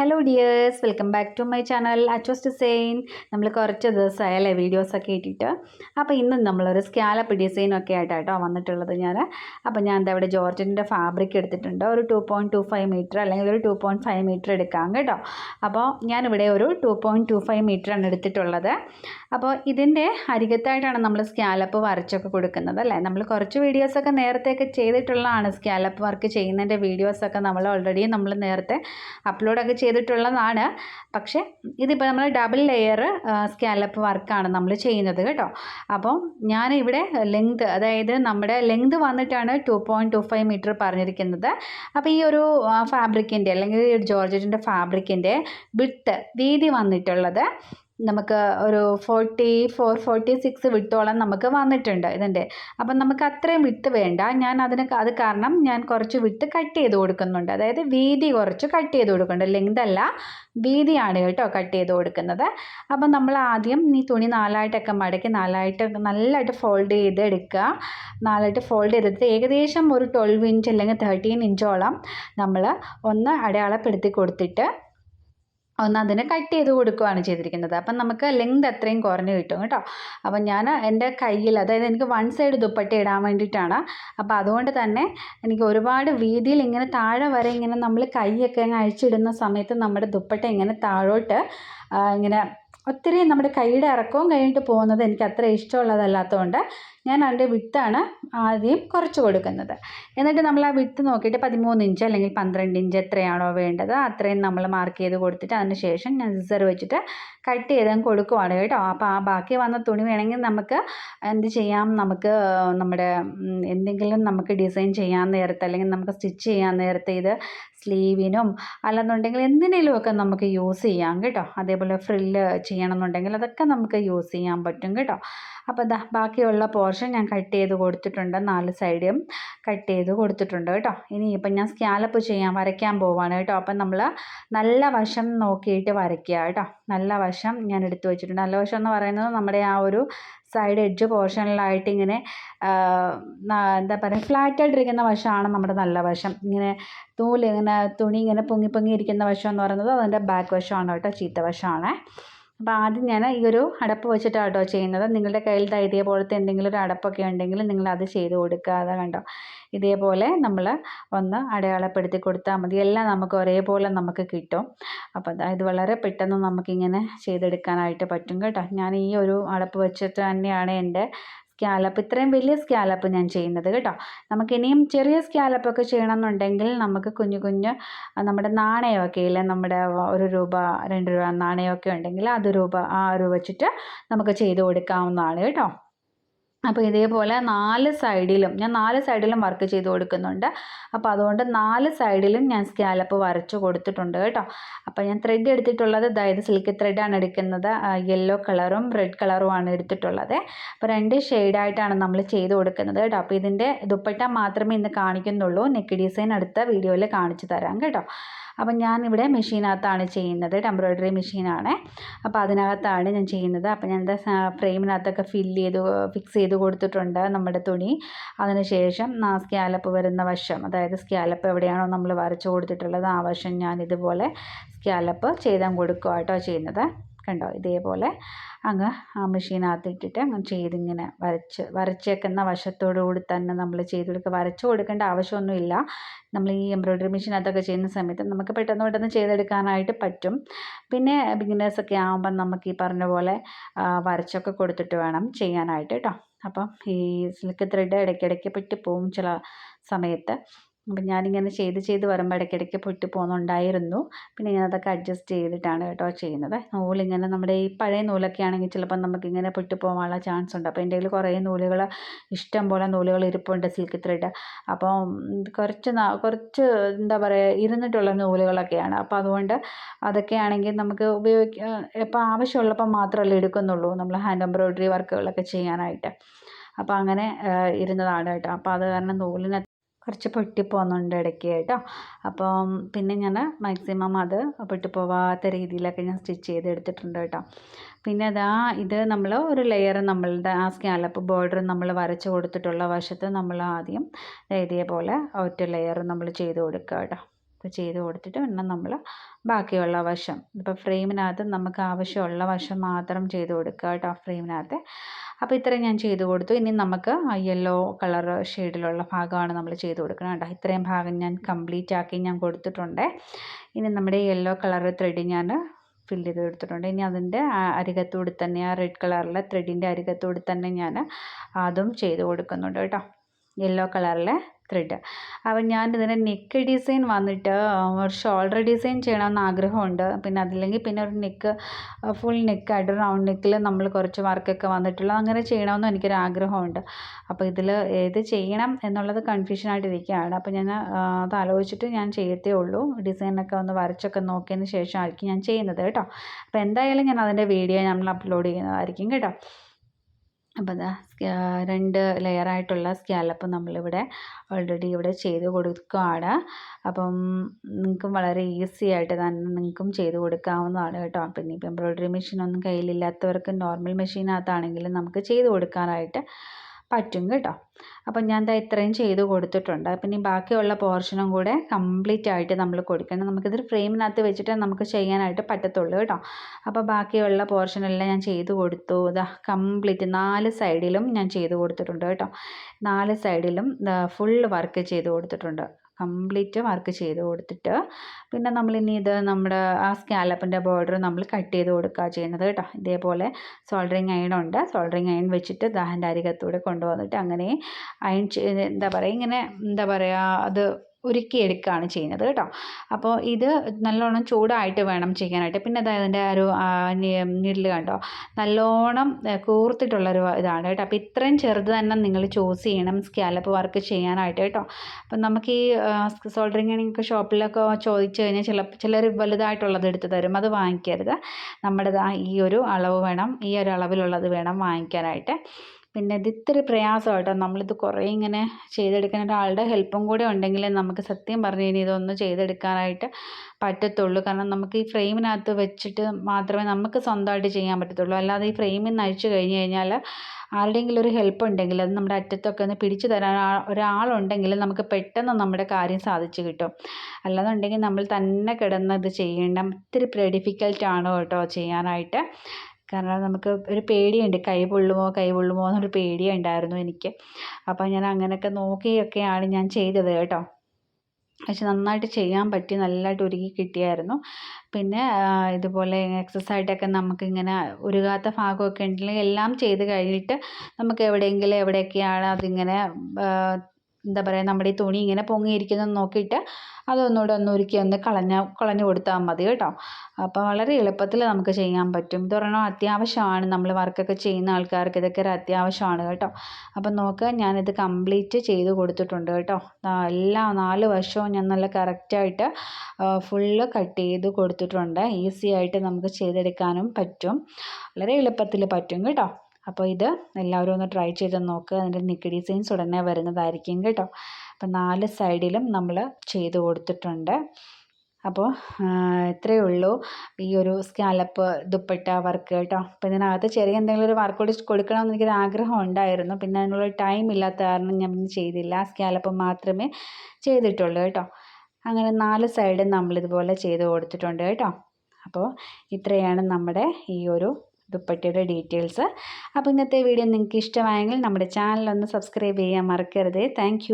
Hello dears welcome back to my channel അച്ചോസ് design നമ്മൾ കുറച്ച് ദിവസമായല്ലേ വീഡിയോസൊക്കെ ഇട്ടിട്ട്. അപ്പോൾ ഇന്ന് നമ്മളൊരു സ്കാലപ്പ് ഡിസൈനൊക്കെ ആയിട്ടാട്ടോ വന്നിട്ടുള്ളത് ഞാൻ അപ്പോൾ ഞാൻ എന്താ ഇവിടെ ജോർജറ്റിന്റെ ഫാബ്രിക് എടുത്തിട്ടുണ്ട്. ഒരു two point two five metre അല്ലെങ്കിൽ ഒരു ടു പോയിന്റ് ഫൈവ് മീറ്റർ എടുക്കാം കേട്ടോ. അപ്പോൾ ഞാനിവിടെ ഒരു ടു പോയിന്റ് ടു ഫൈവ് മീറ്ററാണ് എടുത്തിട്ടുള്ളത്. അപ്പോൾ ഇതിന്റെ അരികത്തായിട്ടാണ് നമ്മൾ സ്കാലപ്പ് വരച്ചൊക്കെ കൊടുക്കുന്നത് അല്ലേ? നമ്മൾ കുറച്ച് വീഡിയോസൊക്കെ നേരത്തെയൊക്കെ ചെയ്തിട്ടുള്ളതാണ് സ്കാലപ്പ് വർക്ക് ചെയ്യുന്നതിന്റെ വീഡിയോസൊക്കെ നമ്മൾ ഓൾറെഡി നമ്മൾ നേരത്തെ അപ്ലോഡൊക്കെ ചെയ്തിട്ടുള്ളതാണ്. പക്ഷേ ഇതിപ്പോൾ നമ്മൾ ഡബിൾ ലെയർ സ്കാലപ്പ് വർക്കാണ് നമ്മൾ ചെയ്യുന്നത് കേട്ടോ. അപ്പോൾ ഞാൻ ഇവിടെ ലെങ്ത് അതായത് നമ്മുടെ ലെങ്ത് വന്നിട്ടാണ് two point two five metre പറഞ്ഞിരിക്കുന്നത്. അപ്പോൾ ഈ ഒരു ഫാബ്രിക്കിന്റെ അല്ലെങ്കിൽ ജോർജറ്റിന്റെ ഫാബ്രിക്കിന്റെ വിട്ട് വീതി വന്നിട്ടുള്ളത്. നമുക്ക് ഒരു ഫോർട്ടി ഫോർ ഫോർട്ടി സിക്സ് വിട്ടോളം നമുക്ക് വന്നിട്ടുണ്ട് ഇതിന്റെ. അപ്പം നമുക്ക് അത്രയും വിട്ട് വേണ്ട. ഞാൻ അതിന് അത് കാരണം ഞാൻ കുറച്ച് വിട്ട് കട്ട് ചെയ്ത് കൊടുക്കുന്നുണ്ട്. അതായത് വീതി കുറച്ച് കട്ട് ചെയ്ത് കൊടുക്കുന്നുണ്ട്. ലെങ്ത് അല്ല വീതിയാണ് കേട്ടോ കട്ട് ചെയ്ത് കൊടുക്കുന്നത്. അപ്പം നമ്മൾ ആദ്യം ഈ തുണി നാലായിട്ടൊക്കെ മടക്കി നാലായിട്ട് നല്ലതായിട്ട് ഫോൾഡ് ചെയ്ത് എടുക്കുക. നാലായിട്ട് ഫോൾഡ് ചെയ്തെടുത്ത് ഏകദേശം ഒരു ട്വൽവ് ഇഞ്ച് അല്ലെങ്കിൽ തേർട്ടീൻ ഇഞ്ചോളം നമ്മൾ ഒന്ന് അടയാളപ്പെടുത്തി കൊടുത്തിട്ട് ഒന്ന് അതിനെ കട്ട് ചെയ്ത് കൊടുക്കുകയാണ് ചെയ്തിരിക്കുന്നത്. അപ്പം നമുക്ക് ലെങ്ത് അത്രയും കുറഞ്ഞ് കിട്ടും കേട്ടോ. അപ്പം ഞാൻ എന്റെ കയ്യിൽ അതായത് എനിക്ക് വൺ സൈഡ് ദുപ്പട്ട ഇടാൻ വേണ്ടിയിട്ടാണ്. അപ്പോൾ അതുകൊണ്ട് തന്നെ എനിക്ക് ഒരുപാട് വീതിയിൽ ഇങ്ങനെ താഴെ വരെ ഇങ്ങനെ നമ്മൾ കൈയൊക്കെ അങ്ങ് അഴിച്ചിടുന്ന സമയത്ത് നമ്മുടെ ദുപ്പട്ട ഇങ്ങനെ താഴോട്ട് ഇങ്ങനെ ഒത്തിരി നമ്മുടെ കൈയുടെ ഇറക്കവും കഴിഞ്ഞിട്ട് പോകുന്നത് എനിക്ക് അത്ര ഇഷ്ടമുള്ളതല്ലാത്തതുകൊണ്ട് ഞാൻ അതിന്റെ വിത്താണ് ആദ്യം കുറച്ച് കൊടുക്കുന്നത്. എന്നിട്ട് നമ്മൾ ആ വിത്ത് നോക്കിയിട്ട് പതിമൂന്ന് ഇഞ്ച് അല്ലെങ്കിൽ പന്ത്രണ്ട് ഇഞ്ച് എത്രയാണോ വേണ്ടത് അത്രയും നമ്മൾ മാർക്ക് ചെയ്ത് കൊടുത്തിട്ട് അതിന് ശേഷം ഞാൻ സിസർ വെച്ചിട്ട് കട്ട് ചെയ്ത് കൊടുക്കുവാണ് കേട്ടോ. അപ്പോൾ ആ ബാക്കി വന്ന തുണി വേണമെങ്കിൽ നമുക്ക് എന്ത് ചെയ്യാം? നമുക്ക് നമ്മുടെ എന്തെങ്കിലും നമുക്ക് ഡിസൈൻ ചെയ്യാൻ നേരത്തെ അല്ലെങ്കിൽ നമുക്ക് സ്റ്റിച്ച് ചെയ്യാൻ നേരത്തെ ഇത് സ്ലീവിനും അല്ലെന്നുണ്ടെങ്കിൽ എന്തിനേലുമൊക്കെ നമുക്ക് യൂസ് ചെയ്യാം കേട്ടോ. അതേപോലെ ഫ്രില്ല് ചെയ്യണമെന്നുണ്ടെങ്കിൽ അതൊക്കെ നമുക്ക് യൂസ് ചെയ്യാൻ പറ്റും കേട്ടോ. അപ്പോൾ ഇതാ ബാക്കിയുള്ള പോർഷൻ ഞാൻ കട്ട് ചെയ്ത് കൊടുത്തിട്ടുണ്ട്. നാല് സൈഡും കട്ട് ചെയ്ത് കൊടുത്തിട്ടുണ്ട് കേട്ടോ. ഇനി ഇപ്പം ഞാൻ സ്കാലപ്പ് ചെയ്യാൻ വരയ്ക്കാൻ പോവാണ് കേട്ടോ. അപ്പം നമ്മൾ നല്ല വശം നോക്കിയിട്ട് വരയ്ക്കുക കേട്ടോ. നല്ല വശം ഞാൻ എടുത്തു വെച്ചിട്ടുണ്ട്. നല്ല വശം എന്ന് പറയുന്നത് നമ്മുടെ ആ ഒരു സൈഡ് എഡ്ജ് പോർഷനിലായിട്ട് ഇങ്ങനെ എന്താ പറയുക ഫ്ലാറ്റായിട്ടിരിക്കുന്ന വശമാണ് നമ്മുടെ നല്ല വശം. ഇങ്ങനെ നൂൽ തുണി ഇങ്ങനെ പൊങ്ങി പൊങ്ങി ഇരിക്കുന്ന വശം എന്ന് പറയുന്നത് അതിന്റെ ബാക്ക് വശമാണ് കേട്ടോ. ചീത്ത വശമാണ്. അപ്പോൾ ആദ്യം ഞാൻ ഈ ഒരു അടപ്പ് വെച്ചിട്ടാണ് കേട്ടോ ചെയ്യുന്നത്. നിങ്ങളുടെ കയ്യിൽ ദാ ഇതേപോലത്തെ എന്തെങ്കിലും ഒരു അടപ്പൊക്കെ ഉണ്ടെങ്കിൽ നിങ്ങൾ അത് ചെയ്ത് കൊടുക്കുക. അതാ കണ്ടോ? ഇതേപോലെ നമ്മൾ ഒന്ന് അടയാളപ്പെടുത്തി കൊടുത്താൽ മതി. എല്ലാം നമുക്ക് ഒരേപോലെ നമുക്ക് കിട്ടും. അപ്പോൾ ഇത് വളരെ പെട്ടെന്ന് നമുക്കിങ്ങനെ ചെയ്തെടുക്കാനായിട്ട് പറ്റും കേട്ടോ. ഞാൻ ഈ ഒരു അടപ്പ് വെച്ചിട്ട് തന്നെയാണ് എന്റെ സ്കാലപ്പ് ഇത്രയും വലിയ സ്കാലപ്പ് ഞാൻ ചെയ്യുന്നത് കേട്ടോ. നമുക്ക് ഇനിയും ചെറിയ സ്കാലപ്പൊക്കെ ചെയ്യണമെന്നുണ്ടെങ്കിൽ നമുക്ക് കുഞ്ഞു കുഞ്ഞു നമ്മുടെ നാണയമൊക്കെ ഇല്ലേ നമ്മുടെ ഒരു രൂപ രണ്ട് രൂപ നാണയമൊക്കെ ഉണ്ടെങ്കിൽ അത് രൂപ ആ രൂപ വെച്ചിട്ട് നമുക്ക് ചെയ്ത് കൊടുക്കാവുന്നതാണ് കേട്ടോ. അപ്പോൾ ഇതേപോലെ നാല് സൈഡിലും ഞാൻ നാല് സൈഡിലും വർക്ക് ചെയ്ത് കൊടുക്കുന്നുണ്ട്. അപ്പോൾ അതുകൊണ്ട് നാല് സൈഡിലും ഞാൻ സ്കാലപ്പ് വരച്ചു കൊടുത്തിട്ടുണ്ട് കേട്ടോ. അപ്പോൾ ഞാൻ ത്രെഡ് എടുത്തിട്ടുള്ളത് അതായത് സിൽക്ക് ത്രെഡാണ് എടുക്കുന്നത്. യെല്ലോ കളറും റെഡ് കളറുമാണ് എടുത്തിട്ടുള്ളത്. അപ്പോൾ രണ്ട് ഷെയ്ഡായിട്ടാണ് നമ്മൾ ചെയ്ത് കൊടുക്കുന്നത് കേട്ടോ. അപ്പോൾ ഇതിന്റെ ദുപ്പട്ട മാത്രമേ ഇന്ന് കാണിക്കുന്നുള്ളൂ. നെക്ക് ഡിസൈൻ അടുത്ത വീഡിയോയിൽ കാണിച്ചു തരാം കേട്ടോ. അപ്പം ഞാനിവിടെ മെഷീനകത്താണ് ചെയ്യുന്നത്. എംബ്രോയിഡറി മെഷീനാണ്. അപ്പോൾ അതിനകത്താണ് ഞാൻ ചെയ്യുന്നത്. അപ്പോൾ ഞാൻ എന്താ ഫ്രെയിമിനകത്തൊക്കെ ഫില്ല് ചെയ്ത് ഫിക്സ് ചെയ്ത് കൊടുത്തിട്ടുണ്ട് നമ്മുടെ തുണി. അതിനുശേഷം സ്കാലപ്പ് വരുന്ന വശം അതായത് സ്കാലപ്പ് എവിടെയാണോ നമ്മൾ വരച്ച് കൊടുത്തിട്ടുള്ളത് ആ വശം ഞാൻ ഇതുപോലെ സ്കാലപ്പ് ചെയ്താൽ കൊടുക്കുക കേട്ടോ ചെയ്യുന്നത്. കണ്ടോ? ഇതേപോലെ അങ്ങ് ആ മെഷീനകത്ത് ഇട്ടിട്ട് അങ്ങ് ചെയ്തിങ്ങനെ വരച്ച് വരച്ചേക്കുന്ന വശത്തോടു കൂടി തന്നെ നമ്മൾ ചെയ്ത് കൊടുക്കുക വരച്ചു കൊടുക്കേണ്ട ആവശ്യമൊന്നുമില്ല. നമ്മൾ ഈ എംബ്രോയ്ഡറി മെഷീനകത്തൊക്കെ ചെയ്യുന്ന സമയത്ത് നമുക്ക് പെട്ടെന്ന് പെട്ടെന്ന് ചെയ്തെടുക്കാനായിട്ട് പറ്റും. പിന്നെ ബിഗിനേഴ്സൊക്കെ ആകുമ്പം നമുക്ക് ഈ പറഞ്ഞ പോലെ വരച്ചൊക്കെ കൊടുത്തിട്ട് വേണം ചെയ്യാനായിട്ട് കേട്ടോ അപ്പം ഈ സിൽക്ക് ത്രെഡ് ഇടയ്ക്കിടയ്ക്ക് പെട്ടി പോവും ചില സമയത്ത്. അപ്പം ഞാനിങ്ങനെ ചെയ്ത് ചെയ്ത് വരുമ്പോൾ ഇടയ്ക്കിടയ്ക്ക് പൊട്ടി പോകുന്നുണ്ടായിരുന്നു പിന്നെ ഞാൻ അതൊക്കെ അഡ്ജസ്റ്റ് ചെയ്തിട്ടാണ് കേട്ടോ ചെയ്യുന്നത്. നൂലിങ്ങനെ നമ്മുടെ ഈ പഴയ നൂലൊക്കെ ആണെങ്കിൽ ചിലപ്പോൾ നമുക്കിങ്ങനെ പൊട്ടി പോകാനുള്ള ചാൻസ് ഉണ്ട്. അപ്പോൾ എന്റെ കയ്യിൽ കുറേ നൂലുകൾ ഇഷ്ടം പോലെ നൂലുകൾ ഇരിപ്പുണ്ട് സിൽക്ക് ത്രെഡ് അപ്പോൾ കുറച്ച് കുറച്ച് എന്താ പറയുക ഇരുന്നിട്ടുള്ള നൂലുകളൊക്കെയാണ്. അപ്പോൾ അതുകൊണ്ട് അതൊക്കെ ആണെങ്കിൽ നമുക്ക് ഉപയോഗിക്കാൻ ഇപ്പോൾ ആവശ്യമുള്ളപ്പോൾ മാത്രമല്ലേ എടുക്കുന്നുള്ളൂ നമ്മൾ ഹാൻഡ് എംബ്രോയ്ഡറി വർക്കുകളൊക്കെ ചെയ്യാനായിട്ട്. അപ്പോൾ അങ്ങനെ ഇരുന്നതാണ് കേട്ടോ. അപ്പോൾ അത് കാരണം നൂലിന് കുറച്ച് പൊട്ടിപ്പോകുന്നുണ്ട് ഇടയ്ക്ക് കേട്ടോ അപ്പം പിന്നെ ഞാൻ മാക്സിമം അത് പൊട്ടിപ്പോവാത്ത രീതിയിലൊക്കെ ഞാൻ സ്റ്റിച്ച് ചെയ്തെടുത്തിട്ടുണ്ട് കേട്ടോ. പിന്നെ അതാ ഇത് നമ്മൾ ഒരു ലെയർ നമ്മളുടെ ആ സ്കാലപ്പ് ബോർഡർ നമ്മൾ വരച്ച് കൊടുത്തിട്ടുള്ള വശത്ത് നമ്മൾ ആദ്യം ഇതേപോലെ ഒറ്റ ലെയർ നമ്മൾ ചെയ്ത് കൊടുക്കുക കേട്ടോ. ഇപ്പോൾ ചെയ്ത് കൊടുത്തിട്ട് വേണം നമ്മൾ ബാക്കിയുള്ള വശം. ഇപ്പോൾ ഫ്രെയിമിനകത്ത് നമുക്ക് ആവശ്യമുള്ള വശം മാത്രം ചെയ്ത് കൊടുക്കുക കേട്ടോ ഫ്രെയിമിനകത്ത്. അപ്പോൾ ഇത്രയും ഞാൻ ചെയ്ത് കൊടുത്തു. ഇനി നമുക്ക് യെല്ലോ കളർ ഷെയ്ഡിലുള്ള ഭാഗമാണ് നമ്മൾ ചെയ്ത് കൊടുക്കണം കേട്ടോ. ഇത്രയും ഭാഗം ഞാൻ കംപ്ലീറ്റ് ആക്കി ഞാൻ കൊടുത്തിട്ടുണ്ട്. ഇനി നമ്മുടെ യെല്ലോ കളർ ത്രെഡ് ഞാൻ ഫില്ല് ചെയ്ത് കൊടുത്തിട്ടുണ്ട്. ഇനി അതിന്റെ അരികത്തൂടി തന്നെ ആ റെഡ് കളറിലെ ത്രെഡിന്റെ അരികത്തൂടി തന്നെ ഞാൻ അതും ചെയ്ത് കൊടുക്കുന്നുണ്ട് കേട്ടോ. യെല്ലോ കളറിലെ ത്രെഡ് അപ്പം ഞാൻ ഇതിന്റെ നെക്ക് ഡിസൈൻ വന്നിട്ട് ഒരു ഷോൾഡർ ഡിസൈൻ ചെയ്യണമെന്ന് ആഗ്രഹമുണ്ട്. പിന്നെ അതില്ലെങ്കിൽ പിന്നെ ഒരു നെക്ക് ഫുൾ നെക്കായിട്ട് റൗണ്ട് നെക്കിൽ നമ്മൾ കുറച്ച് വർക്കൊക്കെ വന്നിട്ടുള്ള അങ്ങനെ ചെയ്യണമെന്ന് എനിക്കൊരു ആഗ്രഹമുണ്ട്. അപ്പോൾ ഇതിൽ ഏത് ചെയ്യണം എന്നുള്ളത് കൺഫ്യൂഷനായിട്ട് ഇരിക്കുകയാണ് അപ്പോൾ ഞാൻ അത് ആലോചിച്ചിട്ട് ഞാൻ ചെയ്യത്തേ ഉള്ളൂ. ഡിസൈനൊക്കെ ഒന്ന് വരച്ചൊക്കെ നോക്കിയതിന് ശേഷമായിരിക്കും ഞാൻ ചെയ്യുന്നത് കേട്ടോ. അപ്പോൾ എന്തായാലും ഞാൻ അതിന്റെ വീഡിയോ നമ്മൾ അപ്ലോഡ് ചെയ്യുന്നതായിരിക്കും കേട്ടോ. അപ്പോൾ അതാ രണ്ട് ലെയറായിട്ടുള്ള സ്കാലപ്പ് നമ്മളിവിടെ ഓൾറെഡി ഇവിടെ ചെയ്ത് കൊടുക്കുകയാണ് അപ്പം നിങ്ങൾക്കും വളരെ ഈസി ആയിട്ട് തന്നെ നിങ്ങൾക്കും ചെയ്ത് കൊടുക്കാവുന്നതാണ് കേട്ടോ. പിന്നെ ഇപ്പോൾ എംബ്രോയ്ഡറി മെഷീനൊന്നും കയ്യിലില്ലാത്തവർക്ക് നോർമൽ മെഷീനകത്താണെങ്കിലും നമുക്ക് ചെയ്ത് കൊടുക്കാനായിട്ട് പറ്റും കേട്ടോ. അപ്പം ഞാൻ ദാ ഇത്രയും ചെയ്ത് കൊടുത്തിട്ടുണ്ട്. അപ്പം ഇനി ബാക്കിയുള്ള പോർഷനും കൂടെ കംപ്ലീറ്റ് ആയിട്ട് നമ്മൾ കൊടുക്കണം. നമുക്കിതൊരു ഫ്രെയിമിനകത്ത് വെച്ചിട്ട് നമുക്ക് ചെയ്യാനായിട്ട് പറ്റത്തുള്ളൂ കേട്ടോ. അപ്പോൾ ബാക്കിയുള്ള പോർഷനെല്ലാം ഞാൻ ചെയ്ത് കൊടുത്തു. ഇതാ കംപ്ലീറ്റ് നാല് സൈഡിലും ഞാൻ ചെയ്ത് കൊടുത്തിട്ടുണ്ട് കേട്ടോ. നാല് സൈഡിലും ഫുൾ വർക്ക് ചെയ്ത് കൊടുത്തിട്ടുണ്ട്. കംപ്ലീറ്റ് വർക്ക് ചെയ്ത് കൊടുത്തിട്ട് പിന്നെ നമ്മൾ ഇനി ഇത് നമ്മുടെ ആ സ്കാലപ്പിന്റെ ബോർഡർ നമ്മൾ കട്ട് ചെയ്ത് കൊടുക്കുക ചെയ്യുന്നത് കേട്ടോ. ഇതേപോലെ സോൾഡറിങ് അയൺ ഉണ്ട്. സോൾഡറിങ് അയൺ വെച്ചിട്ട് ദാഹന്റെ അരികത്തൂടെ കൊണ്ടുവന്നിട്ട് അങ്ങനെ അയൺ എന്താ പറയുക ഇങ്ങനെ എന്താ പറയുക അത് ഉരുക്കിയെടുക്കുകയാണ് ചെയ്യുന്നത് കേട്ടോ. അപ്പോൾ ഇത് നല്ലോണം ചൂടായിട്ട് വേണം ചെയ്യാനായിട്ട്. പിന്നെ അതായത് അതിന്റെ ഒരു നീഡിൽ കണ്ടോ? നല്ലോണം കൂർത്തിട്ടുള്ളൊരു ഇതാണ് കേട്ടോ. അപ്പോൾ ഇത്രയും ചെറുത് തന്നെ നിങ്ങൾ ചൂസ് ചെയ്യണം സ്കാലപ്പ് വർക്ക് ചെയ്യാനായിട്ട് കേട്ടോ. അപ്പം നമുക്ക് ഈ സോൾഡറിങ് ഒക്കെ ഷോപ്പിലൊക്കെ ചോദിച്ചു കഴിഞ്ഞാൽ ചില ചിലർ വലുതായിട്ടുള്ളത് എടുത്ത് തരും. അത് വാങ്ങിക്കരുത്. നമ്മുടെ ഈ ഒരു അളവ് വേണം ഈ ഒരു അളവിലുള്ളത് വേണം വാങ്ങിക്കാനായിട്ട്. പിന്നെ ഇത് ഇത്തിരി പ്രയാസം കേട്ടോ. നമ്മളിത് കുറേ ഇങ്ങനെ ചെയ്തെടുക്കാൻ ഒരാളുടെ ഹെൽപ്പും കൂടെ ഉണ്ടെങ്കിൽ നമുക്ക് സത്യം പറഞ്ഞു കഴിഞ്ഞാൽ ഇതൊന്ന് ചെയ്തെടുക്കാനായിട്ട് പറ്റത്തുള്ളൂ. കാരണം നമുക്ക് ഈ ഫ്രെയിമിനകത്ത് വെച്ചിട്ട് മാത്രമേ നമുക്ക് സ്വന്തമായിട്ട് ചെയ്യാൻ പറ്റത്തുള്ളൂ. അല്ലാതെ ഈ ഫ്രെയിമിൽ നിന്ന് അഴിച്ചു കഴിഞ്ഞ് കഴിഞ്ഞാൽ ആരുടെയെങ്കിലും ഒരു ഹെൽപ്പ് ഉണ്ടെങ്കിൽ അത് നമ്മുടെ അറ്റത്തൊക്കെ ഒന്ന് പിടിച്ചു തരാൻ ഒരാളുണ്ടെങ്കിൽ നമുക്ക് പെട്ടെന്ന് നമ്മുടെ കാര്യം സാധിച്ചു കിട്ടും. അല്ലാന്നുണ്ടെങ്കിൽ നമ്മൾ തന്നെ കിടന്ന് ഇത് ചെയ്യേണ്ട ഇത്തിരി ഡിഫിക്കൽട്ടാണ് കേട്ടോ ചെയ്യാനായിട്ട്. കാരണം നമുക്ക് ഒരു പേടിയുണ്ട്. കൈ പൊള്ളുമോ കൈ പൊള്ളുമോ എന്നൊരു പേടിയുണ്ടായിരുന്നു എനിക്ക്. അപ്പോൾ ഞാൻ അങ്ങനെയൊക്കെ നോക്കിയൊക്കെയാണ് ഞാൻ ചെയ്തത് കേട്ടോ. പക്ഷെ നന്നായിട്ട് ചെയ്യാൻ പറ്റി നല്ലതായിട്ട് ഒരുങ്ങി കിട്ടിയായിരുന്നു. പിന്നെ ഇതുപോലെ എക്സസൈസായിട്ടൊക്കെ നമുക്കിങ്ങനെ ഉരുകാത്ത ഭാഗമൊക്കെ ഉണ്ടെങ്കിൽ എല്ലാം ചെയ്ത് കഴിഞ്ഞിട്ട് നമുക്ക് എവിടെയെങ്കിലും എവിടെയൊക്കെയാണ് അതിങ്ങനെ എന്താ പറയുക നമ്മുടെ ഈ തുണി ഇങ്ങനെ പൊങ്ങിയിരിക്കുന്നത് നോക്കിയിട്ട് അതൊന്നുകൂടെ ഒന്ന് ഉരുക്കി ഒന്ന് കളഞ്ഞ കളഞ്ഞു കൊടുത്താൽ മതി കേട്ടോ. അപ്പോൾ വളരെ എളുപ്പത്തിൽ നമുക്ക് ചെയ്യാൻ പറ്റും. ഇത് പറയണോ അത്യാവശ്യമാണ്. നമ്മൾ വർക്കൊക്കെ ചെയ്യുന്ന ആൾക്കാർക്ക് ഇതൊക്കെ ഒരു അത്യാവശ്യമാണ് കേട്ടോ. അപ്പം നോക്കുക ഞാനിത് കംപ്ലീറ്റ് ചെയ്ത് കൊടുത്തിട്ടുണ്ട് കേട്ടോ. എല്ലാ നാല് വശവും ഞാൻ നല്ല കറക്റ്റായിട്ട് ഫുള്ള് കട്ട് ചെയ്ത് കൊടുത്തിട്ടുണ്ട്. ഈസി ആയിട്ട് നമുക്ക് ചെയ്തെടുക്കാനും പറ്റും. വളരെ എളുപ്പത്തിൽ പറ്റും കേട്ടോ. അപ്പോൾ ഇത് എല്ലാവരും ഒന്ന് ട്രൈ ചെയ്ത് നോക്കുക അതിന്റെ നിക്ക് ഡിസൈൻസ് ഉടനെ വരുന്നതായിരിക്കും കേട്ടോ. അപ്പോൾ നാല് സൈഡിലും നമ്മൾ ചെയ്ത് കൊടുത്തിട്ടുണ്ട്. അപ്പോൾ ഇത്രയേ ഉള്ളൂ. ഈ ഒരു സ്കാലപ്പ് ദുപ്പട്ട വർക്ക് കേട്ടോ. അപ്പോൾ ഇതിനകത്ത് ചെറിയ എന്തെങ്കിലും ഒരു വർക്ക് കൂടി കൊടുക്കണമെന്ന് എനിക്കൊരു ആഗ്രഹം ഉണ്ടായിരുന്നു. പിന്നെ അതിനുള്ള ടൈം ഇല്ലാത്ത കാരണം ഞാൻ ചെയ്തില്ല. സ്കാലപ്പ് മാത്രമേ ചെയ്തിട്ടുള്ളൂ കേട്ടോ. അങ്ങനെ നാല് സൈഡും നമ്മളിതുപോലെ ചെയ്ത് കൊടുത്തിട്ടുണ്ട് കേട്ടോ. അപ്പോൾ ഇത്രയാണ് നമ്മുടെ ഈ ഒരു ദുപ്പട്ടയുടെ ഡീറ്റെയിൽസ്. അപ്പോൾ ഇന്നത്തെ വീഡിയോ നിങ്ങൾക്ക് ഇഷ്ടമായെങ്കിൽ നമ്മുടെ ചാനലൊന്ന് സബ്സ്ക്രൈബ് ചെയ്യാൻ മറക്കരുത്. താങ്ക്